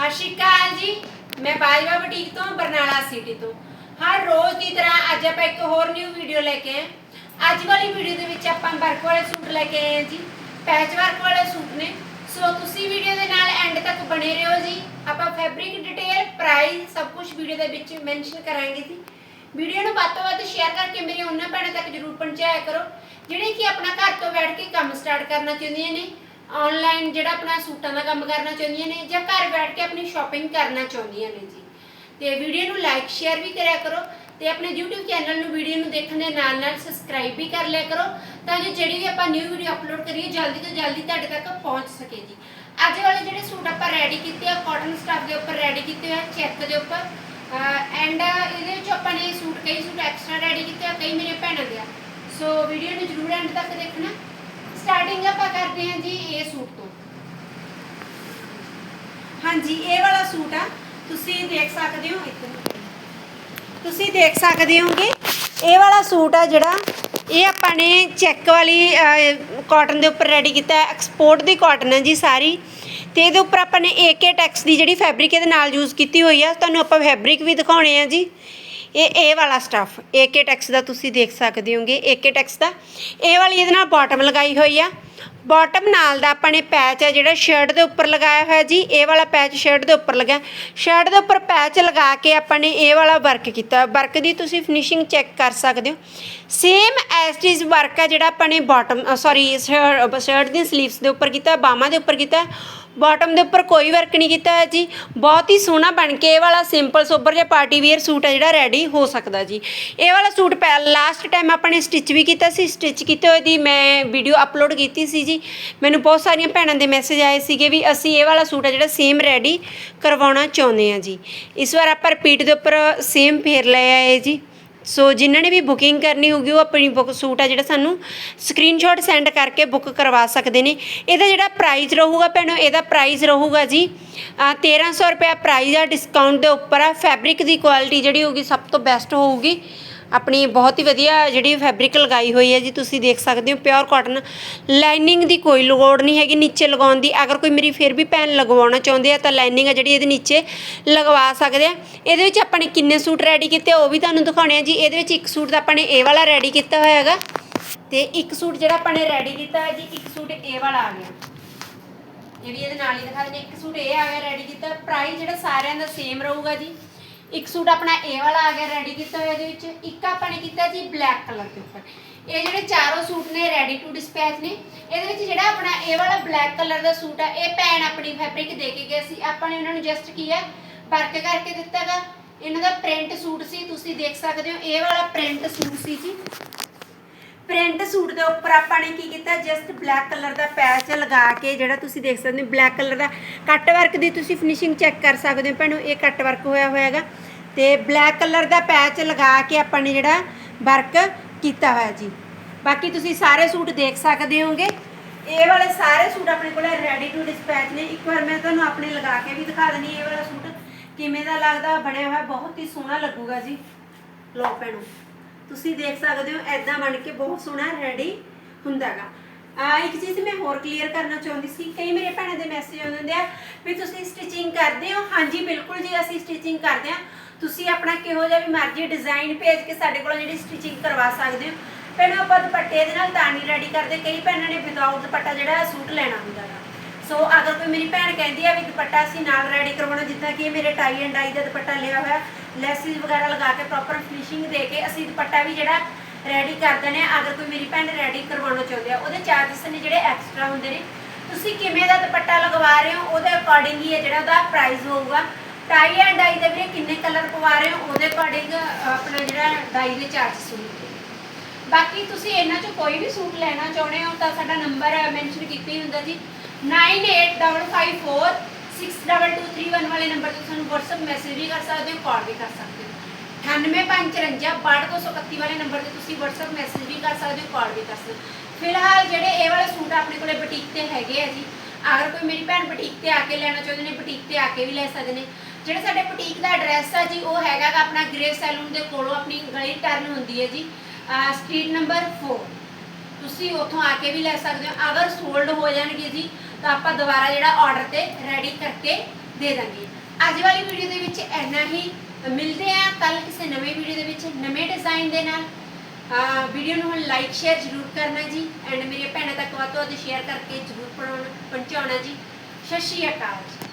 ਸਤਿ ਸ਼੍ਰੀ ਅਕਾਲ ਜੀ। ਮੈਂ ਬਾਜਵਾ ਬੁਟੀਕ ਤੋਂ, ਬਰਨਾਲਾ ਸਿਟੀ ਤੋਂ। ਹਰ ਰੋਜ਼ ਦੀ ਤਰ੍ਹਾਂ ਅੱਜ ਆਪਾਂ ਇੱਕ ਹੋਰ ਨਿਊ ਵੀਡੀਓ ਲੈ ਕੇ ਆਏ ਅੱਜ ਵਾਲੀ ਵੀਡੀਓ ਦੇ ਵਿੱਚ ਆਪਾਂ ਵਰਕ ਵਾਲੇ ਸੂਟ ਲੈ ਕੇ ਆਏ ਜੀ। ਪੈਚ ਵਰਕ ਵਾਲੇ ਸੂਟ ਨੇ। ਸੋ ਤੁਸੀਂ ਵੀਡੀਓ ਦੇ ਨਾਲ ਐਂਡ ਤੱਕ ਬਣੇ ਰਹੋ ਜੀ। ਆਪਾਂ ਫੈਬਰਿਕ ਡਿਟੇਲ ਪ੍ਰਾਈਸ ਸਭ ਕੁਝ ਵੀਡੀਓ ਦੇ ਵਿੱਚ ਮੈਂਸ਼ਨ ਕਰਾਂਗੇ ਜੀ। ਵੀਡੀਓ ਨੂੰ ਵੱਧ ਤੋਂ ਵੱਧ ਸ਼ੇਅਰ ਕਰਕੇ ਮੇਰੇ ਉਹਨਾਂ ਭੈਣਾਂ ਤੱਕ ਜਰੂਰ ਪਹੁੰਚਾਇਆ ਕਰੋ, ਜਿਹੜੇ ਕਿ ਆਪਣਾ ਘਰ ਤੋਂ ਬੈਠ ਕੇ ਕੰਮ ਸਟਾਰਟ ਕਰਨਾ ਚਾਹੁੰਦੀਆਂ ਨੇ। ਆਨਲਾਈਨ ਜਿਹੜਾ ਆਪਣਾ ਸੂਟਾਂ ਦਾ ਕੰਮ ਕਰਨਾ ਚਾਹੁੰਦੀਆਂ ਨੇ ਜਾਂ ਘਰ ਬੈਠ ਕੇ ਆਪਣੀ ਸ਼ਾਪਿੰਗ ਕਰਨਾ ਚਾਹੁੰਦੀਆਂ ਨੇ ਜੀ। ਤੇ ਵੀਡੀਓ ਨੂੰ ਲਾਈਕ ਸ਼ੇਅਰ ਵੀ ਕਰਿਆ ਕਰੋ ਤੇ ਆਪਣੇ YouTube ਚੈਨਲ ਨੂੰ ਵੀਡੀਓ ਨੂੰ ਦੇਖਣ ਦੇ ਨਾਲ ਨਾਲ ਸਬਸਕ੍ਰਾਈਬ ਵੀ ਕਰ ਲਿਆ ਕਰੋ ਤਾਂ ਜੋ ਜਿਹੜੀ ਵੀ ਆਪਾਂ ਨਿਊ ਵੀਡੀਓ ਅਪਲੋਡ ਕਰੀਏ, ਜਲਦੀ ਤੋਂ ਜਲਦੀ ਤੁਹਾਡੇ ਤੱਕ ਪਹੁੰਚ ਸਕੇ ਜੀ। ਅੱਜ ਵਾਲੇ ਜਿਹੜੇ ਸੂਟ ਆਪਾਂ ਰੈਡੀ ਕੀਤੇ ਆ ਕਾਟਨ ਸਟਾਫ ਦੇ ਉੱਪਰ ਰੈਡੀ ਕੀਤੇ ਆ ਚੈੱਕ ਦੇ ਉੱਪਰ ਐਂਡ ਇਹਦੇ ਵਿੱਚ ਆਪਾਂ ਨੇ ਸੂਟ, ਕਈ ਸੂਟ ਐਕਸਟਰਾ ਰੈਡੀ ਕੀਤੇ ਆ, ਕਈ ਮੇਰੇ ਭੈਣਾਂ ਦੇ ਆ। ਸੋ ਵੀਡੀਓ ਨੂੰ ਜਰੂਰ ਐਂਡ ਤੱਕ ਦੇਖਣਾ। ਸਟਾਰਟਿੰਗ ਆਪਾਂ ਕਰਦੇ ਹਾਂ ਜੀ ਇਹ ਸੂਟ ਤੋਂ। ਹਾਂਜੀ ਇਹ ਵਾਲਾ ਸੂਟ ਆ। ਤੁਸੀਂ ਦੇਖ ਸਕਦੇ ਹੋ ਇੱਧਰ ਤੁਸੀਂ ਦੇਖ ਸਕਦੇ ਹੋਗੇ ਇਹ ਵਾਲਾ ਸੂਟ ਆ ਜਿਹੜਾ, ਇਹ ਆਪਾਂ ਨੇ ਚੈੱਕ ਵਾਲੀ ਕਾਟਨ ਦੇ ਉੱਪਰ ਰੈਡੀ ਕੀਤਾ ਹੈ। ਐਕਸਪੋਰਟ ਦੀ ਕਾਟਨ ਹੈ ਜੀ ਸਾਰੀ। ਤੇ ਇਹਦੇ ਉੱਪਰ ਆਪਾਂ ਨੇ ਏਕੇ ਟੈਕਸ ਦੀ ਜਿਹੜੀ ਫੈਬਰਿਕ ਇਹਦੇ ਨਾਲ ਯੂਜ਼ ਕੀਤੀ ਹੋਈ ਆ। ਤੁਹਾਨੂੰ ਆਪਾਂ ਫੈਬਰਿਕ ਵੀ ਦਿਖਾਉਣੇ ਆ ਜੀ। ਇਹ ਇਹ ਵਾਲਾ ਸਟਫ ਏਕੇ ਟੈਕਸ ਦਾ ਤੁਸੀਂ ਦੇਖ ਸਕਦੇ ਹੋਗੇ ਏਕੇ ਟੈਕਸ ਦਾ। ਇਹ ਵਾਲੀ ਇਹਦੇ ਨਾਲ ਬਾਟਮ ਲਗਾਈ ਹੋਈ ਆ। ਬਾਟਮ ਨਾਲ ਦਾ ਆਪਾਂ ਨੇ ਪੈਚ ਹੈ ਜਿਹੜਾ ਸ਼ਰਟ ਦੇ ਉੱਪਰ ਲਗਾਇਆ ਹੋਇਆ ਜੀ। ਇਹ ਵਾਲਾ ਪੈਚ ਸ਼ਰਟ ਦੇ ਉੱਪਰ ਲਗਾ ਸ਼ਰਟ ਦੇ ਉੱਪਰ ਪੈਚ ਲਗਾ ਕੇ ਆਪਾਂ ਨੇ ਇਹ ਵਾਲਾ ਵਰਕ ਕੀਤਾ। ਵਰਕ ਦੀ ਤੁਸੀਂ ਫਿਨਿਸ਼ਿੰਗ ਚੈੱਕ ਕਰ ਸਕਦੇ ਹੋ। ਸੇਮ ਐਸ ਇਟ ਵਰਕ ਹੈ ਜਿਹੜਾ ਆਪਾਂ ਨੇ ਬਾਟਮ ਸੌਰੀ ਸ਼ਰਟ ਦੀ ਸਲੀਵਸ ਦੇ ਉੱਪਰ ਕੀਤਾ, ਬਾਹਾਂ ਦੇ ਉੱਪਰ ਕੀਤਾ। ਬਾਟਮ ਦੇ ਉੱਪਰ ਕੋਈ ਵਰਕ ਨਹੀਂ ਕੀਤਾ ਹੈ ਜੀ। ਬਹੁਤ ਹੀ ਸੋਹਣਾ ਬਣ ਕੇ ਇਹ ਵਾਲਾ ਸਿੰਪਲ ਸੋਬਰ ਜਿਹਾ ਪਾਰਟੀ ਵੇਅਰ ਸੂਟ ਹੈ ਜਿਹੜਾ ਰੈਡੀ ਹੋ ਸਕਦਾ ਜੀ। ਇਹ ਵਾਲਾ ਸੂਟ ਲਾਸਟ ਟਾਈਮ ਆਪਾਂ ਨੇ ਸਟਿਚ ਵੀ ਕੀਤਾ ਸੀ। ਸਟਿਚ ਕੀਤੇ ਹੋਏ ਦੀ ਮੈਂ ਵੀਡੀਓ ਅਪਲੋਡ ਕੀਤੀ ਸੀ ਜੀ। ਮੈਨੂੰ ਬਹੁਤ ਸਾਰੀਆਂ ਭੈਣਾਂ ਦੇ ਮੈਸੇਜ ਆਏ ਸੀਗੇ ਵੀ ਅਸੀਂ ਇਹ ਵਾਲਾ ਸੂਟ ਹੈ ਜਿਹੜਾ ਸੇਮ ਰੈਡੀ ਕਰਵਾਉਣਾ ਚਾਹੁੰਦੇ ਆ ਜੀ। ਇਸ ਵਾਰ ਆਪਾਂ ਰਿਪੀਟ ਦੇ ਉੱਪਰ ਸੇਮ ਫੇਰ ਲੈ ਆਏ ਜੀ। ਸੋ ਜਿਨ੍ਹਾਂ ਨੇ ਵੀ ਬੁਕਿੰਗ ਕਰਨੀ ਹੋਊਗੀ ਉਹ ਆਪਣੀ ਬੁੱਕ ਸੂਟ ਆ ਜਿਹੜਾ ਸਾਨੂੰ ਸਕਰੀਨਸ਼ਾਟ ਸੈਂਡ ਕਰਕੇ ਬੁੱਕ ਕਰਵਾ ਸਕਦੇ ਨੇ। ਇਹਦਾ ਜਿਹੜਾ ਪ੍ਰਾਈਸ ਰਹੂਗਾ ਭੈਣੋ ਇਹਦਾ ਪ੍ਰਾਈਸ ਰਹੂਗਾ ਜੀ ਅ, 1300 ਰੁਪਏ ਪ੍ਰਾਈਸ ਆ ਡਿਸਕਾਊਂਟ ਦੇ ਉੱਪਰ ਆ। ਫੈਬਰਿਕ ਦੀ ਕੁਆਲਿਟੀ ਜਿਹੜੀ ਹੋਊਗੀ ਸਭ ਤੋਂ ਬੈਸਟ ਹੋਊਗੀ। ਆਪਣੀ ਬਹੁਤ ਹੀ ਵਧੀਆ ਜਿਹੜੀ ਫੈਬਰਿਕ ਲਗਾਈ ਹੋਈ ਹੈ ਜੀ, ਤੁਸੀਂ ਦੇਖ ਸਕਦੇ ਹੋ ਪਿਓਰ ਕਾਟਨ ਲਾਈਨਿੰਗ ਦੀ ਕੋਈ ਲੋੜ ਨਹੀਂ ਹੈਗੀ, ਨੀਚੇ ਲਗਾਉਣ ਦੀ। ਅਗਰ ਕੋਈ ਮੇਰੀ ਫਿਰ ਵੀ ਭੈਣ ਲਗਵਾਉਣਾ ਚਾਹੁੰਦੇ ਆ ਤਾਂ ਲਾਈਨਿੰਗ ਆ ਜਿਹੜੀ ਇਹਦੇ ਨੀਚੇ ਲਗਵਾ ਸਕਦੇ ਆ। ਇਹਦੇ ਵਿੱਚ ਆਪਾਂ ਨੇ ਕਿੰਨੇ ਸੂਟ ਰੈਡੀ ਕੀਤੇ, ਉਹ ਵੀ ਤੁਹਾਨੂੰ ਦਿਖਾਉਣੇ ਆ ਜੀ। ਇਹਦੇ ਵਿੱਚ ਇੱਕ ਸੂਟ ਤਾਂ ਆਪਾਂ ਨੇ ਇਹ ਵਾਲਾ ਰੈਡੀ ਕੀਤਾ ਹੋਇਆ ਹੈਗਾ। ਤੇ ਇੱਕ ਸੂਟ ਜਿਹੜਾ ਆਪਾਂ ਨੇ ਰੈਡੀ ਕੀਤਾ ਹੈ ਜੀ, ਇੱਕ ਸੂਟ ਇਹ ਵਾਲਾ ਆ ਗਿਆ। ਜਿਹੜੀ ਇਹਦੇ ਨਾਲ ਹੀ ਦਿਖਾ ਦਿੰਦੇ ਇੱਕ ਸੂਟ ਇਹ ਆ ਗਿਆ ਰੈਡੀ ਕੀਤਾ। ਪ੍ਰਾਈਸ ਜਿਹੜਾ ਸਾਰਿਆਂ ਦਾ ਸੇਮ ਰਹੂਗਾ ਜੀ। ਇੱਕ ਸੂਟ ਆਪਣਾ ਇਹ ਵਾਲਾ ਆ ਗਿਆ ਰੈਡੀ ਕੀਤਾ ਹੋਇਆ ਇਹਦੇ ਵਿੱਚ, ਇੱਕ ਆਪਾਂ ਨੇ ਕੀਤਾ ਜੀ ਬਲੈਕ ਕਲਰ ਦੇ ਉੱਪਰ। ਇਹ ਜਿਹੜੇ ਚਾਰੋਂ ਸੂਟ ਨੇ ਰੈਡੀ ਟੂ ਡਿਸਪੈਚ ਨੇ। ਇਹਦੇ ਵਿੱਚ ਜਿਹੜਾ ਆਪਣਾ ਇਹ ਵਾਲਾ ਬਲੈਕ ਕਲਰ ਦਾ ਸੂਟ ਆ, ਇਹ ਭੈਣ ਆਪਣੀ ਫੈਬਰਿਕ ਦੇ ਕੇ ਗਏ ਸੀ। ਆਪਾਂ ਨੇ ਉਹਨਾਂ ਨੂੰ ਜਸਟ ਕੀ ਹੈ ਵਰਕ ਕਰਕੇ ਦਿੱਤਾਗਾ ਇਹਨਾਂ ਦਾ ਪ੍ਰਿੰਟ ਸੂਟ ਸੀ, ਤੁਸੀਂ ਦੇਖ ਸਕਦੇ ਹੋ ਇਹ ਵਾਲਾ ਪ੍ਰਿੰਟ ਸੂਟ ਸੀ ਜੀ। ਪ੍ਰਿੰਟ ਸੂਟ ਦੇ ਉੱਪਰ ਆਪਾਂ ਨੇ ਕੀ ਕੀਤਾ? ਜਸਟ ਬਲੈਕ ਕਲਰ ਦਾ ਪੈਚ ਲਗਾ ਕੇ ਜਿਹੜਾ ਤੁਸੀਂ ਦੇਖ ਸਕਦੇ ਹੋ ਬਲੈਕ ਕਲਰ ਦਾ ਕੱਟ ਵਰਕ ਦੀ ਤੁਸੀਂ ਫਿਨਿਸ਼ਿੰਗ ਚੈੱਕ ਕਰ ਸਕਦੇ ਹੋ ਭੈਣੋ, ਇਹ ਕੱਟ ਵਰਕ ਹੋਇਆ ਹੋਇਆ ਹੈਗਾ। ਤੇ ਬਲੈਕ ਕਲਰ ਦਾ ਪੈਚ ਲਗਾ ਕੇ ਆਪਾਂ ਨੇ ਜਿਹੜਾ ਵਰਕ ਕੀਤਾ ਹੋਇਆ ਜੀ। ਬਾਕੀ ਤੁਸੀਂ ਸਾਰੇ ਸੂਟ ਦੇਖ ਸਕਦੇ ਹੋਗੇ ਇਹ ਵਾਲੇ ਸਾਰੇ ਸੂਟ ਆਪਣੇ ਕੋਲ ਰੈਡੀ ਟੂ ਡਿਸਪੈਚ ਨੇ। ਇੱਕ ਵਾਰ ਮੈਂ ਤੁਹਾਨੂੰ ਆਪਣੇ ਲਗਾ ਕੇ ਵੀ ਦਿਖਾ ਦਨੀ ਇਹ ਵਾਲਾ ਸੂਟ। ਕਿਵੇਂ ਦਾ ਲੱਗਦਾ? ਬਣਿਆ ਹੋਇਆ, ਬਹੁਤ ਹੀ ਸੋਹਣਾ ਲੱਗੂਗਾ ਜੀ। ਲੋ ਭੈਣੋ। ਤੁਸੀਂ ਦੇਖ ਸਕਦੇ ਹੋ ਐਦਾਂ ਬਣ ਕੇ ਬਹੁਤ ਸੋਹਣਾ ਰੈਡੀ ਹੁੰਦਾਗਾ। ਆ ਇੱਕ ਚੀਜ਼ ਮੈਂ ਹੋਰ ਕਲੀਅਰ ਕਰਨਾ ਚਾਹੁੰਦੀ ਸੀ, ਕਈ ਮੇਰੇ ਭੈਣਾਂ ਦੇ ਮੈਸੇਜ ਆਉਂਦੇ ਹੁੰਦੇ ਆ ਵੀ ਤੁਸੀਂ ਸਟਿਚਿੰਗ ਕਰਦੇ ਹੋ। ਹਾਂਜੀ, ਬਿਲਕੁਲ ਜੀ, ਅਸੀਂ ਸਟਿਚਿੰਗ ਕਰਦੇ ਆ ਤੁਸੀਂ ਆਪਣਾ ਕਿਹੋ ਜਿਹਾ ਵੀ ਮਰਜ਼ੀ ਡਿਜ਼ਾਈਨ ਭੇਜ ਕੇ ਸਾਡੇ ਕੋਲੋਂ ਜਿਹੜੀ ਸਟਿਚਿੰਗ ਕਰਵਾ ਸਕਦੇ ਹੋ। ਪਹਿਲਾਂ ਆਪਾਂ ਦੁਪੱਟੇ ਦੇ ਨਾਲ ਤਾਂ ਨਹੀਂ ਰੈਡੀ ਕਰਦੇ। ਕਈ ਭੈਣਾਂ ਨੇ ਵਿਦਆਊਟ ਦੁਪੱਟਾ ਜਿਹੜਾ ਸੂਟ ਲੈਣਾ ਹੁੰਦਾ ਗਾ। ਸੋ ਅਗਰ ਕੋਈ ਮੇਰੀ ਭੈਣ ਕਹਿੰਦੀ ਆ ਵੀ ਦੁਪੱਟਾ ਅਸੀਂ ਨਾਲ ਰੈਡੀ ਕਰਵਾਉਣਾ, ਜਿੱਦਾਂ ਕਿ ਮੇਰੇ ਟਾਈ ਐਂਡ ਆਈ ਦਾ ਦੁਪੱਟਾ ਲਿਆ ਹੋਇਆ, ਲੈਸਿਸ ਵਗੈਰਾ ਲਗਾ ਕੇ ਪ੍ਰੋਪਰ ਫਿਨਿਸ਼ਿੰਗ ਦੇ ਕੇ ਅਸੀਂ ਦੁਪੱਟਾ ਵੀ ਜਿਹੜਾ ਰੈਡੀ ਕਰ ਦਿੰਦੇ ਆ ਅਗਰ ਕੋਈ ਮੇਰੀ ਭੈਣ ਰੈਡੀ ਕਰਵਾਉਣਾ ਚਾਹੁੰਦੇ ਆ, ਉਹਦੇ ਚਾਰजेस ਨੇ ਜਿਹੜੇ ਐਕਸਟਰਾ ਹੁੰਦੇ ਨੇ, ਤੁਸੀਂ ਕਿਵੇਂ ਦਾ ਦੁਪੱਟਾ ਲਗਵਾ ਰਹੇ ਹੋ, ਉਹਦੇ ਅਕੋਰਡਿੰਗ ਹੀ ਹੈ ਜਿਹੜਾ ਉਹਦਾ ਪ੍ਰਾਈਸ ਹੋਊਗਾ। ਟਾਈ ਐਂਡ ਡਾਈ ਦੇ ਵੀਰੇ ਕਿੰਨੇ ਕਲਰ ਪਵਾ ਰਹੇ ਹੋ, ਉਹਦੇ ਅਕੋਰਡਿੰਗ ਆਪਣਾ ਜਿਹੜਾ ਡਾਈ ਦੇ ਚਾਰजेस ਹੋਣਗੇ। ਬਾਕੀ ਤੁਸੀਂ ਇਹਨਾਂ ਚੋਂ ਕੋਈ ਵੀ ਸੂਟ ਲੈਣਾ ਚਾਹੁੰਦੇ ਹੋ ਤਾਂ ਸਾਡਾ ਨੰਬਰ ਮੈਂਸ਼ਨ ਕੀਤਾ ਹੀ ਹੁੰਦਾ ਜੀ। 9855462231 ਵਾਲੇ ਨੰਬਰ ਤੇ ਤੁਹਾਨੂੰ WhatsApp ਮੈਸੇਜ ਵੀ ਕਰ ਸਕਦੇ ਹੋ ਕਾਲ ਵੀ ਕਰ ਸਕਦੇ ਹੋ। 98555231 ਵਾਲੇ ਨੰਬਰ ਤੇ ਤੁਸੀਂ WhatsApp ਮੈਸੇਜ ਵੀ ਕਰ ਸਕਦੇ ਹੋ ਕਾਲ ਵੀ ਕਰ ਸਕਦੇ ਹੋ। ਫਿਲਹਾਲ ਜਿਹੜੇ ਇਹ ਵਾਲੇ ਸੂਟ ਆਪਣੇ ਕੋਲੇ ਬੁਟੀਕ ਤੇ ਹੈਗੇ ਆ ਜੀ, ਅਗਰ ਕੋਈ ਮੇਰੀ ਭੈਣ ਬੁਟੀਕ ਤੇ ਆ ਕੇ ਲੈਣਾ ਚਾਹੁੰਦੇ ਨੇ, ਬੁਟੀਕ ਤੇ ਆ ਕੇ ਵੀ ਲੈ ਸਕਦੇ ਨੇ। ਜਿਹੜਾ ਸਾਡੇ ਬੁਟੀਕ ਦਾ ਐਡਰੈਸ ਆ ਜੀ, ਉਹ ਹੈਗਾ ਆਪਣਾ ਗ੍ਰੇ ਸੈਲੂਨ ਦੇ ਕੋਲੋਂ ਆਪਣੀ ਗਲੀ ਟਰਨ ਹੁੰਦੀ ਹੈ ਜੀ ਸਟਰੀਟ ਨੰਬਰ 4 ਤੁਸੀਂ ਉੱਥੋਂ ਆ ਕੇ ਵੀ ਲੈ ਸਕਦੇ ਹੋ। ਅਗਰ ਸੋਲਡ ਹੋ ਜਾਣਗੇ ਜੀ, ਤਾਂ ਆਪਾਂ ਦੁਬਾਰਾ ਜਿਹੜਾ ਆਰਡਰ ਤੇ ਰੈਡੀ ਕਰਕੇ ਦੇ ਦਾਂਗੇ। ਅੱਜ ਵਾਲੀ ਵੀਡੀਓ ਦੇ ਵਿੱਚ ਇੰਨਾ ਹੀ। ਮਿਲਦੇ ਆ ਕੱਲ ਕਿਸੇ ਨਵੇਂ ਵੀਡੀਓ ਦੇ ਵਿੱਚ, ਨਵੇਂ ਡਿਜ਼ਾਈਨ ਦੇ ਨਾਲ। ਵੀਡੀਓ ਨੂੰ ਹੁਣ ਲਾਈਕ ਸ਼ੇਅਰ ਜ਼ਰੂਰ ਕਰਨਾ ਜੀ। ਐਂਡ ਮੇਰੇ ਭੈਣਾਂ ਤੱਕ ਵੱਧ ਤੋਂ ਵੱਧ ਸ਼ੇਅਰ ਕਰਕੇ ਜ਼ਰੂਰ ਪਹੁੰਚਾਉਣਾ ਜੀ। ਸਤਿ ਸ਼੍ਰੀ ਅਕਾਲ ਜੀ।